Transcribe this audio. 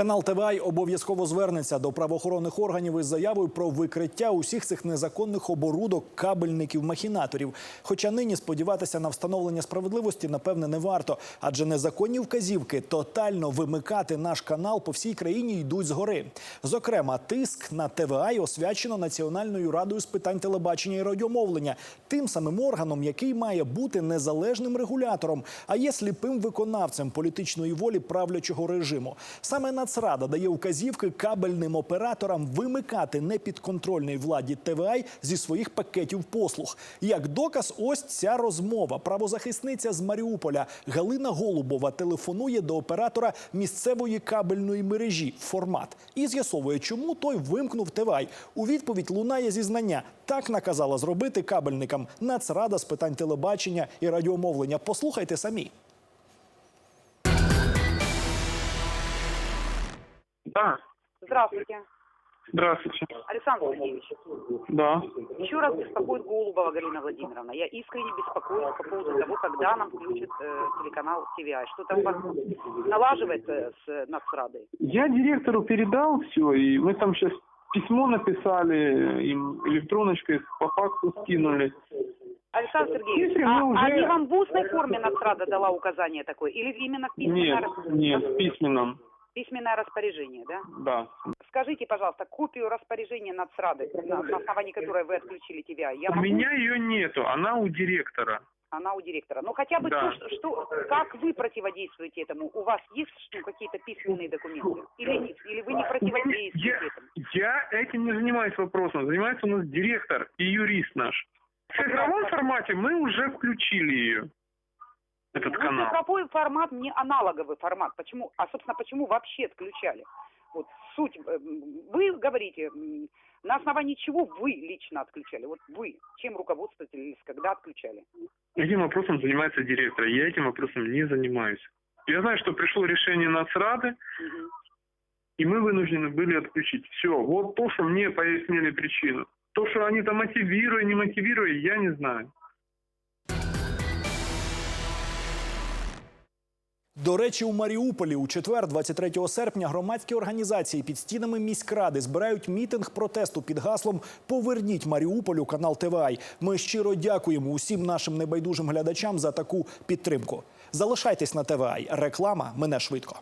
Канал ТВА обов'язково звернеться до правоохоронних органів із заявою про викриття усіх цих незаконних оборудок кабельників-махінаторів. Хоча нині сподіватися на встановлення справедливості напевне не варто, адже незаконні вказівки тотально вимикати наш канал по всій країні йдуть згори. Зокрема, тиск на ТВА освячено Національною радою з питань телебачення і радіомовлення, тим самим органом, який має бути незалежним регулятором, а є сліпим виконавцем політичної волі правлячого режиму. Саме Нацрада дає указівки кабельним операторам вимикати непідконтрольній владі ТВА зі своїх пакетів послуг. Як доказ, ось ця розмова. Правозахисниця з Маріуполя Галина Голубова телефонує до оператора місцевої кабельної мережі формат і з'ясовує, чому той вимкнув ТВА. У відповідь лунає зізнання. Так наказала зробити кабельникам Нацрада з питань телебачення і радіомовлення. Послухайте самі. Да, Здравствуйте, здравствуйте. Александр Сергеевич. Да. Еще раз беспокоит Голубова Галина Владимировна. Я искренне беспокоюсь по поводу того, когда нам включат э, телеканал ТВА. Что-то у вас налаживается с э, Нацрадой. Я директору передал все, и мы там сейчас письмо написали, им электроночкой по факсу скинули. Александр Сергеевич, Если а, уже- не вам в устной форме Нацрада дала указание такое? Или именно письменное, Нет, рас- нет, в письменном, письменное распоряжение, да? да. Скажите, пожалуйста, копию распоряжения Нацрады, на, на основании которой вы отключили ТВА, я У могу? меня ее нету, она у директора. Она у директора. Ну хотя бы Да. то, что, что- как вы противодействуете этому? У вас есть ну, какие-то письменные документы? Или, нет? Или вы не противодействуете Я, этому? я этим не занимаюсь вопросом, занимается у нас директор и юрист наш. В цифровом формате мы уже включили ее, этот Ну, канал. цифровой формат не аналоговый формат. Почему? А, собственно, почему вообще отключали? Вот суть. э, Вы говорите, на основании чего вы лично отключали? Вот вы. Чем руководствовались, когда отключали? Этим вопросом занимается директор. Я этим вопросом не занимаюсь. Я знаю, что пришло решение Нацрады, Мгм. и мы вынуждены были отключить. Все. Вот то, что мне пояснили причину. То, что они там мотивируя, не мотивируя, я не знаю. До речі, у Маріуполі у четвер, 23 серпня, громадські організації під стінами міськради збирають мітинг протесту під гаслом Поверніть Маріуполю канал ТВАЙ. Ми щиро дякуємо усім нашим небайдужим глядачам за таку підтримку. Залишайтесь на ТВАЙ. Реклама мене швидко.